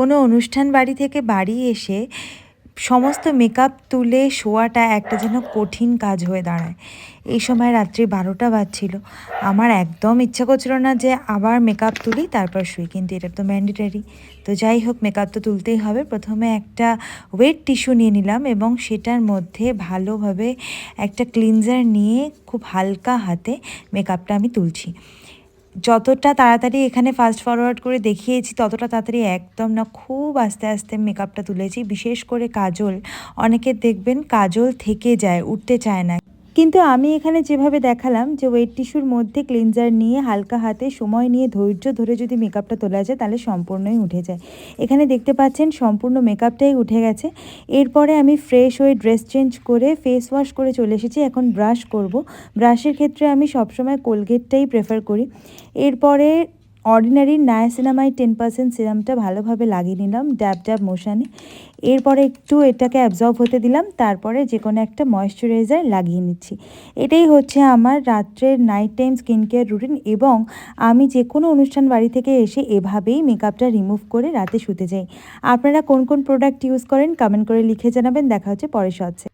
কোনো অনুষ্ঠান বাড়ি থেকে বাড়ি এসে সমস্ত মেকআপ তুলে শোয়াটা একটা যেন কঠিন কাজ হয়ে দাঁড়ায়। এই সময় রাত্রি বারোটা বাজছিল। আমার একদম ইচ্ছা করছিল না যে আবার মেকআপ তুলি, তারপর শুই, কিন্তু এটা তো ম্যান্ডেটারি তো যাই হোক মেকআপ তো তুলতেই হবে। প্রথমে একটা ওয়েট টিস্যু নিয়ে নিলাম এবং সেটার মধ্যে ভালোভাবে একটা ক্লিনজার নিয়ে খুব হালকা হাতে মেকআপটা আমি তুলছি। যতটা তাড়াতাড়ি এখানে ফাস্ট ফরওয়ার্ড করে দেখিয়েছি, ততটা তাড়াতাড়ি একদম না, খুব আস্তে আস্তে মেকআপটা তুলেছি। বিশেষ করে কাজল, অনেকে দেখবেন কাজল থেকে যায়, উঠতে চায় না। কিন্তু আমি এখানে যেভাবে দেখালাম যে ওয়েট টিস্যুর মধ্যে ক্লিনজার নিয়ে হালকা হাতে সময় নিয়ে ধৈর্য ধরে যদি মেকআপটা তোলা যায়, তাহলে সম্পূর্ণই উঠে যায়। এখানে দেখতে পাচ্ছেন সম্পূর্ণ মেকআপটাই উঠে গেছে। এরপরে আমি ফ্রেশ হয়ে ড্রেস চেঞ্জ করে ফেস ওয়াশ করে চলে এসেছি। এখন ব্রাশ করব। ব্রাশের ক্ষেত্রে আমি সবসময় কোলগেটটাই প্রেফার করি। এরপরে অর্ডিনারি নায়াসিনামাইড টেন পার্সেন্ট সিরামটা ভালোভাবে লাগিয়ে নিলাম ড্যাব ড্যাব মোশানে এরপরে একটু এটাকে অ্যাবজর্ব হতে দিলাম, তারপরে যে কোনো একটা ময়শ্চারাইজার লাগিয়ে নিচ্ছি। এটাই হচ্ছে আমার রাত্রের night time skin care routine এবং আমি যে কোনো অনুষ্ঠান বাড়ি থেকে এসে এভাবেই মেকআপটা রিমুভ করে রাতে শুতে যাই। আপনারা কোন কোন প্রোডাক্ট ইউজ করেন কমেন্ট করে লিখে জানাবেন। দেখা হচ্ছে পরের শর্টসে